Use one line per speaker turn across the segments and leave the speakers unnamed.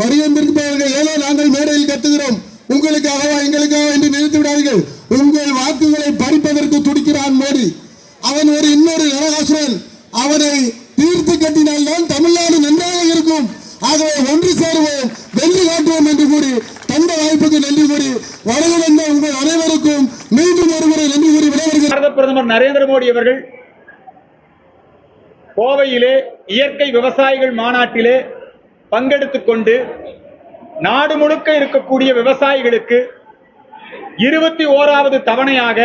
வருகின்றிருப்பவர்கள் ஏதோ நாங்கள் மேடையில் கத்துகிறோம். உங்களுக்காகவா எங்களுக்காக என்று நினைத்து விடாதீர்கள். உங்கள் வாக்குகளை பறிப்பதற்கு துடிக்கிறான் மோடி. அவன் ஒரு இன்னொரு நரகாசுரன் அவனை தீர்த்து கட்டினால்தான் தமிழ்நாடு நன்றாக இருக்கும். ஆகவே ஒன்று சேருவோம் வெள்ளி காட்டுவோம் என்று கூறி தந்த வாய்ப்புக்கு நன்றி கூறி வழங்க வந்த உங்கள் அனைவருக்கும் மீண்டும் ஒருமுறை நன்றி கூறி விடைபெறுகிறேன்.
பிரதமர் நரேந்திர மோடி அவர்கள் கோவையிலே இயற்கை விவசாயிகள் மாநாட்டிலே பங்கெடுத்து கொண்டு நாடு முழுக்க இருக்கக்கூடிய விவசாயிகளுக்கு இருபத்தி ஓராவது தவணையாக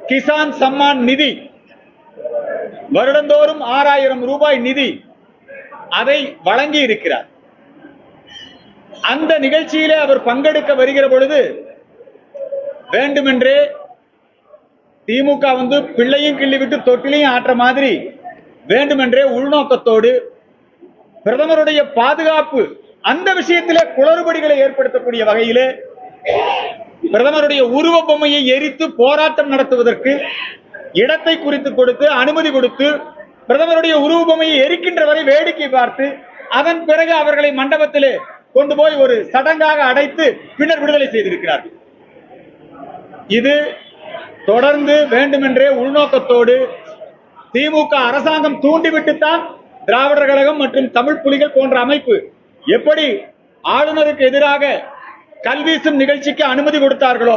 கிசான் சம்மான் நிதி வருடந்தோறும் ஆறாயிரம் ரூபாய் நிதி அதை வழங்கி இருக்கிறார். அந்த நிகழ்ச்சியிலே அவர் பங்கெடுக்க வருகிற பொழுது வேண்டுமென்றே திமுக வந்து பிள்ளையும் கிள்ளி விட்டு தொட்டிலையும் ஆற்ற மாதிரி வேண்டுமென்றே உள்நோக்கத்தோடு பிரதமருடைய பாதுகாப்பு அந்த விஷயத்திலே குளறுபடிகளை ஏற்படுத்தக்கூடிய வகையிலே பிரதமருடைய உருவ பொம்மையை எரித்து போராட்டம் நடத்துவதற்கு இடத்தை குறித்து கொடுத்து அனுமதி கொடுத்து பிரதமருடைய உருவ பொம்மையை எரிக்கின்ற வரை வேடிக்கை பார்த்து அதன் பிறகு அவர்களை மண்டபத்திலே கொண்டு போய் ஒரு சடங்காக அடைத்து பின்னர் விடுதலை செய்திருக்கிறார்கள். இது தொடர்ந்து வேண்டுமென்றே உள்நோக்கத்தோடு திமுக அரசாங்கம் தூண்டிவிட்டுத்தான் திராவிடர் கழகம் மற்றும் தமிழ் புலிகள் போன்ற அமைப்பு எப்படி ஆளுநருக்கு எதிராக கல்வீசும் நிகழ்ச்சிக்கு அனுமதி கொடுத்தார்களோ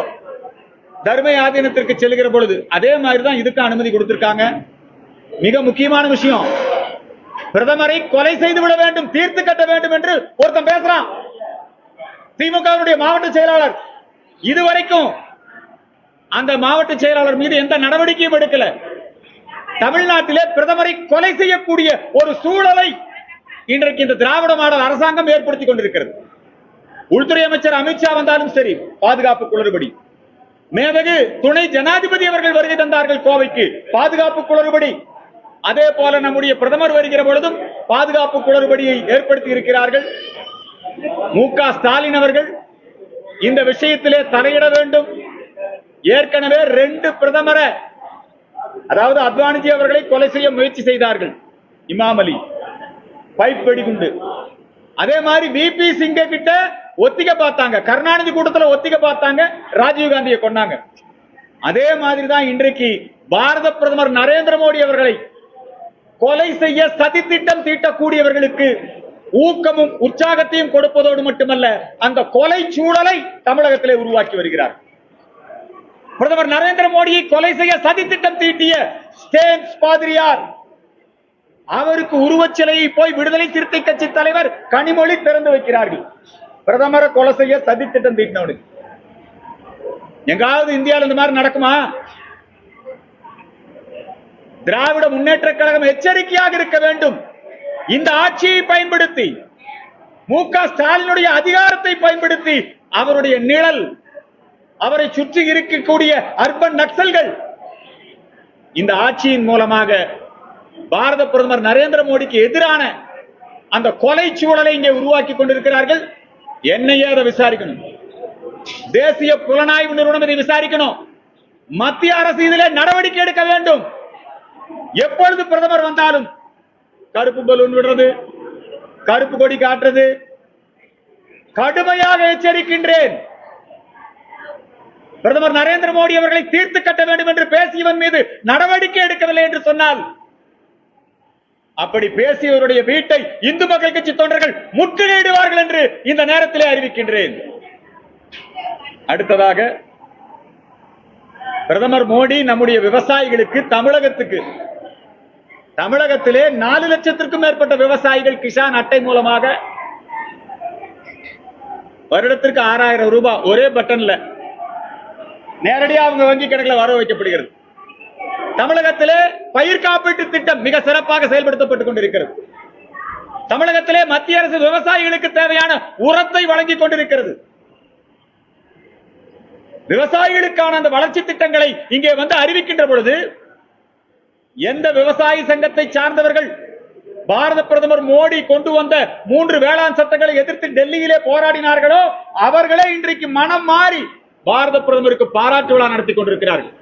தர்ம ஆதீனத்திற்கு செல்கிற பொழுது அதே மாதிரி தான் இதுக்கு அனுமதி கொடுத்திருக்காங்க. மிக முக்கியமான விஷயம் பிரதமரை கொலை செய்து விட வேண்டும் தீர்த்து கட்ட வேண்டும் என்று ஒருத்தன் பேசுறான். திமுகவினுடைய மாவட்ட செயலாளர் இதுவரைக்கும் அந்த மாவட்ட செயலாளர் மீது எந்த நடவடிக்கையும் எடுக்கல. தமிழ்நாட்டிலே பிரதமரை கொலை செய்யக்கூடிய ஒரு சூழலை இன்றைக்கு இந்த திராவிட மாடல் அரசாங்கம் ஏற்படுத்திக் கொண்டிருக்கிறது. உள்துறை அமைச்சர் அமித்ஷா வந்தாலும் சரி பாதுகாப்பு குளறுபடி. மேதகு துணை ஜனாதிபதி அவர்கள் வருகை தந்தார்கள் கோவைக்கு பாதுகாப்பு குளறுபடி. அதே போல நம்முடைய பிரதமர் வருகிற பொழுதும் பாதுகாப்பு குளறுபடியை ஏற்படுத்தி இருக்கிறார்கள். மு க ஸ்டாலின் அவர்கள் இந்த விஷயத்திலே தலையிட வேண்டும். ஏற்கனவே ரெண்டு பிரதமரை அதாவது அத்வானிஜி அவர்களை கொலை செய்ய முயற்சி செய்தார்கள். இமாம் அலி. பைப் வெடிகுண்டு அதே மாதிரி விபி சிங்க கிட்ட ஒத்திக பார்த்தாங்க. கருணாநிதி கூட்டத்துல ஒத்திக பார்த்தாங்க. ராஜீவ்காந்தியை கொண்டாங்க அதே மாதிரி தான் இன்றைக்கு பாரத பிரதமர் நரேந்திர மோடி அவர்களை கொலை செய்ய சதி திட்டம் தீட்டக்கூடியவர்களுக்கு ஊக்கமும் உற்சாகத்தையும் கொடுப்பதோடு மட்டுமல்ல அந்த கொலை சூழலை தமிழகத்திலே உருவாக்கி வருகிறார். பிரதமர் நரேந்திர மோடியை கொலை செய்ய சதி திட்டம் தீட்டிய ஸ்டேம்ஸ் பாதிரியார். அவருக்கு உருவச்சிலையை போய் விடுதலை சிறுத்தை கட்சி தலைவர் கனிமொழி திறந்து வைக்கிறார்கள். பிரதமரை கொலை செய்ய சதி திட்டம் தீட்டினவனுக்கு. எங்காவது இந்தியாவில் இந்த மாதிரி நடக்குமா? திராவிட முன்னேற்ற கழகம் எச்சரிக்கையாக இருக்க வேண்டும். இந்த ஆட்சியை பயன்படுத்தி மு க ஸ்டாலினுடைய அதிகாரத்தை பயன்படுத்தி அவருடைய நிழல் அவரை சுற்றி இருக்கக்கூடிய அர்பன் நக்சல்கள். இந்த ஆட்சியின் மூலமாக பாரத பிரதமர் நரேந்திர மோடிக்கு எதிரான அந்த கொலை சூழலை இங்கே உருவாக்கி கொண்டிருக்கிறார்கள். என்னையே அதை விசாரிக்கணும். தேசிய புலனாய்வு நிறுவனம் இதை விசாரிக்கணும். மத்திய அரசு இதில் நடவடிக்கை எடுக்க வேண்டும். எப்பொழுது பிரதமர் வந்தாலும் கருப்பு பலூன் விடுறது கருப்பு கொடி காட்டுறது கடுமையாக எச்சரிக்கின்றேன். பிரதமர் நரேந்திர மோடி அவர்களை தீர்த்து கட்ட வேண்டும் என்று பேசியவன் மீது நடவடிக்கை எடுக்கவில்லை என்று சொன்னால் அப்படி பேசியவருடைய வீட்டை இந்து மக்கள் கட்சி தொண்டர்கள் முற்றுகையிடுவார்கள் என்று இந்த நேரத்திலே அறிவிக்கின்றேன். அடுத்ததாக பிரதமர் மோடி நம்முடைய விவசாயிகளுக்கு தமிழகத்துக்கு தமிழகத்திலே நாலு லட்சத்திற்கும் மேற்பட்ட விவசாயிகள் கிஷான் அட்டை மூலமாக வருடத்திற்கு ஆறாயிரம் ரூபாய் ஒரே பட்டன்ல நேரடியா அவங்க வங்கி கணக்கில் வர வைக்கப்படுகிறது. தமிழகத்திலே பயிர் காப்பீட்டு திட்டம் மிக சிறப்பாக செயல்படுத்தப்பட்டுக் கொண்டிருக்கிறது. தமிழகத்திலே மத்திய அரசு விவசாயிகளுக்கு தேவையான உரத்தை வழங்கிக் கொண்டிருக்கிறது. விவசாயிகளுக்கான அந்த வளர்ச்சி திட்டங்களை இங்கே வந்து அறிவிக்கின்ற பொழுது எந்த விவசாய சங்கத்தை சார்ந்தவர்கள் பாரத பிரதமர் மோடி கொண்டு வந்த மூன்று வேளாண் சட்டங்களை எதிர்த்து டெல்லியிலே போராடினார்களோ அவர்களே இன்றைக்கு மனம் மாறி பாரத பிரதமருக்கு பாராட்டு விழா நடத்தி கொண்டிருக்கிறார்கள்.